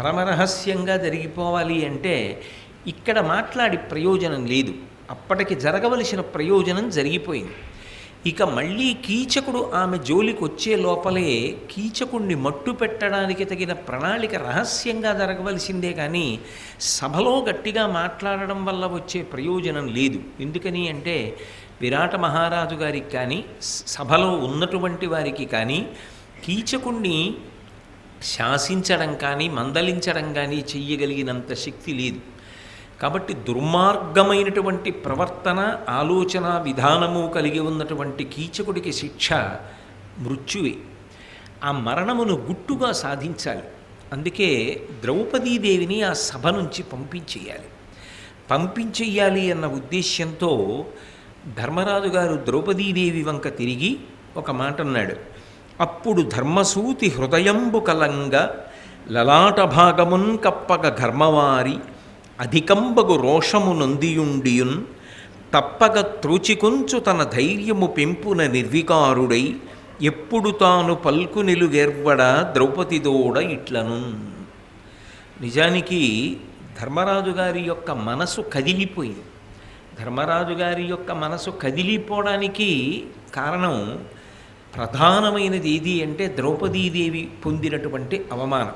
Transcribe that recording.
పరమరహస్యంగా జరిగిపోవాలి అంటే ఇక్కడ మాట్లాడి ప్రయోజనం లేదు. అప్పటికి జరగవలసిన ప్రయోజనం జరిగిపోయింది. ఇక మళ్ళీ కీచకుడు ఆమె జోలికి వచ్చే లోపలే కీచకుణ్ణి మట్టు పెట్టడానికి తగిన ప్రణాళిక రహస్యంగా జరగవలసిందే కానీ సభలో గట్టిగా మాట్లాడడం వల్ల వచ్చే ప్రయోజనం లేదు. ఎందుకని అంటే విరాట మహారాజు గారికి కానీ సభలో ఉన్నటువంటి వారికి కానీ కీచకుణ్ణి శాసించడం కానీ మందలించడం కానీ చెయ్యగలిగినంత శక్తి లేదు. కాబట్టి దుర్మార్గమైనటువంటి ప్రవర్తన ఆలోచన విధానము కలిగి ఉన్నటువంటి కీచకుడికి శిక్ష మృత్యువే. ఆ మరణమును గుట్టుగా సాధించాలి. అందుకే ద్రౌపదీదేవిని ఆ సభ నుంచి పంపించేయాలి. పంపించేయాలి అన్న ఉద్దేశ్యంతో ధర్మరాజు గారు ద్రౌపదీదేవి వంక తిరిగి ఒక మాట అన్నాడు అప్పుడు ధర్మసూతి హృదయంబు కలంగ లలాట భాగమున్ కప్పగ ఘర్మవారి అధికంబగు రోషము నొందియుండియున్ తప్పగ త్రుచికొంచు తన ధైర్యము పెంపున నిర్వికారుడై ఎప్పుడు తాను పల్కు నిలుగెర్వడ ద్రౌపదిదోడ ఇట్లను. నిజానికి ధర్మరాజు గారి యొక్క మనసు కదిలిపోయింది. ధర్మరాజు గారి యొక్క మనసు కదిలిపోవడానికి కారణం ప్రధానమైనది ఏది అంటే ద్రౌపదీదేవి పొందినటువంటి అవమానం.